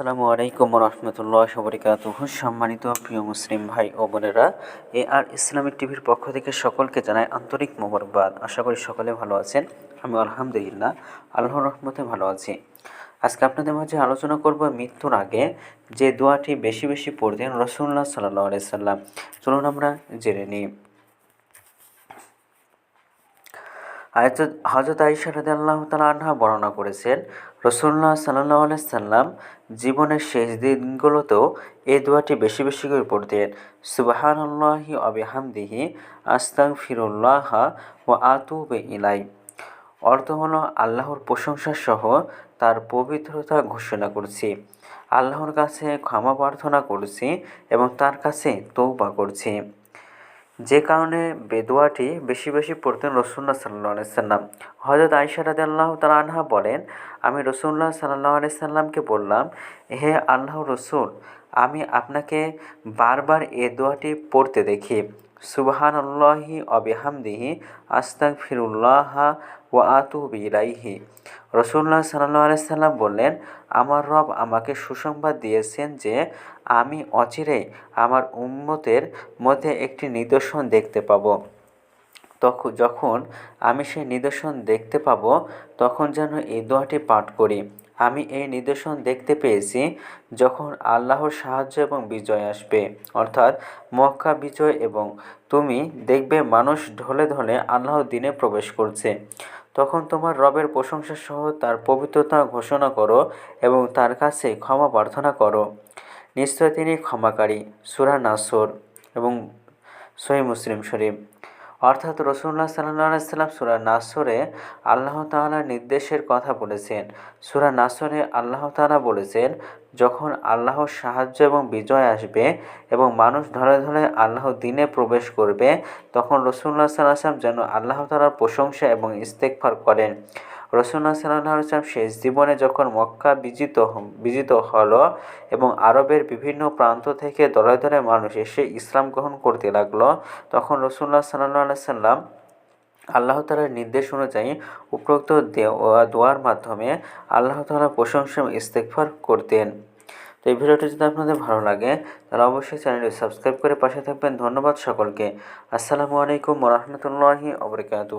আসসালামু আলাইকুম রহমতুল্লাহ সবরিকাত সম্মানিত প্রিয় মুসলিম ভাই ও বোনেরা, এ আর ইসলামিক টিভির পক্ষ থেকে সকলকে জানাই আন্তরিক মোবারকবাদ। আশা করি সকলে ভালো আছেন। আমি আলহামদুলিল্লাহ, আল্লাহর রহমতে ভালো আছি। আজকে আপনাদের মাঝে আলোচনা করব মৃত্যুর আগে যে দোয়াটি বেশি বেশি পড়তেন রসুল্লাহ সাল্লাহ সাল্লাম। চলুন আমরা জেনে নিই। হজরত আইসা রাদি আল্লাহ তালা আনহা বর্ণনা করেছেন রসুল্লাহ সাল্লাহ সাল্লাম জীবনের শেষ দিনগুলোতেও এই দোয়াটি বেশি বেশি করে পড়তেন সুবাহান আল্লাহি অবিহামদিহি আস্তাং ফিরুল্লাহ ও আতুবে ইলাই অর্থ হল আল্লাহর প্রশংসা সহ তার পবিত্রতা ঘোষণা করছি। আল্লাহর কাছে ক্ষমা প্রার্থনা করছি এবং তার কাছে তৌবা করছি। যে কারণে বেদোয়াটি বেশি বেশি পড়তেন রসুল্লাহ সাল্লাহ সাল্লাম। হজরত আইসা রাদ আল্লাহ আনহা বলেন, আমি রসুল্লাহ সাল্লাহ সাল্লামকে বললাম, হে আল্লাহ রসুল, আমি আপনাকে বারবার এ দোয়াটি পড়তে দেখি। সুবহান আল্লাহি অবিহামদিহি আস্তাক ফিরুল্লাহ ও আতুব ইলাইহি। রসুল্লাহ সাল্লাহ আলাইসাল্লাম বললেন, আমার রব আমাকে সুসংবাদ দিয়েছেন যে আমি অচিরেই আমার উম্মতের মধ্যে একটি নিদর্শন দেখতে পাব। তখন যখন আমি সেই নিদর্শন দেখতে পাব, তখন যেন এই দোয়াটি পাঠ করি। আমি এই নিদর্শন দেখতে পেয়েছি যখন আল্লাহর সাহায্য এবং বিজয় আসবে। অর্থাৎ মক্কা বিজয় এবং তুমি দেখবে মানুষ ঢলে ঢলে আল্লাহর দিনে প্রবেশ করছে। তখন তোমার রবের প্রশংসা সহ তার পবিত্রতা ঘোষণা করো এবং তার কাছে ক্ষমা প্রার্থনা করো। নিশ্চয় তিনি ক্ষমাকারী। সুরা নাসর এবং সহি মুসলিম শরীফ। অর্থাৎ রসুল্লাহ সাল্লা সাল্লাম সুরা নাসরে আল্লাহ তালার নির্দেশের কথা বলেছেন। সুরা নাসরে আল্লাহ তালা বলেছেন, যখন আল্লাহর সাহায্য এবং বিজয় আসবে এবং মানুষ ধরে ধরে আল্লাহ দিনে প্রবেশ করবে, তখন রসুল্লাহ সাল্লাম যেন আল্লাহ তালার প্রশংসা এবং ইস্তেকফার করেন। রসুল্লাহ সাল্লাহ সাল্লাম শেষ জীবনে যখন মক্কা বিজিত বিজিত হলো এবং আরবের বিভিন্ন প্রান্ত থেকে দলে দলে মানুষ এসে ইসলাম গ্রহণ করতে লাগল, তখন রসুল্লাহ সাল্লাহ সাল্লাম আল্লাহ তালার নির্দেশ অনুযায়ী উপরোক্ত দোয়ার মাধ্যমে আল্লাহ তালা প্রশংসা ইস্তেকফার করতেন। তো এই ভিডিওটি যদি আপনাদের ভালো লাগে, তাহলে অবশ্যই চ্যানেলটি সাবস্ক্রাইব করে পাশে থাকবেন। ধন্যবাদ সকলকে। আসসালামু আলাইকুম রহমতুল্লাহি অবরকাতু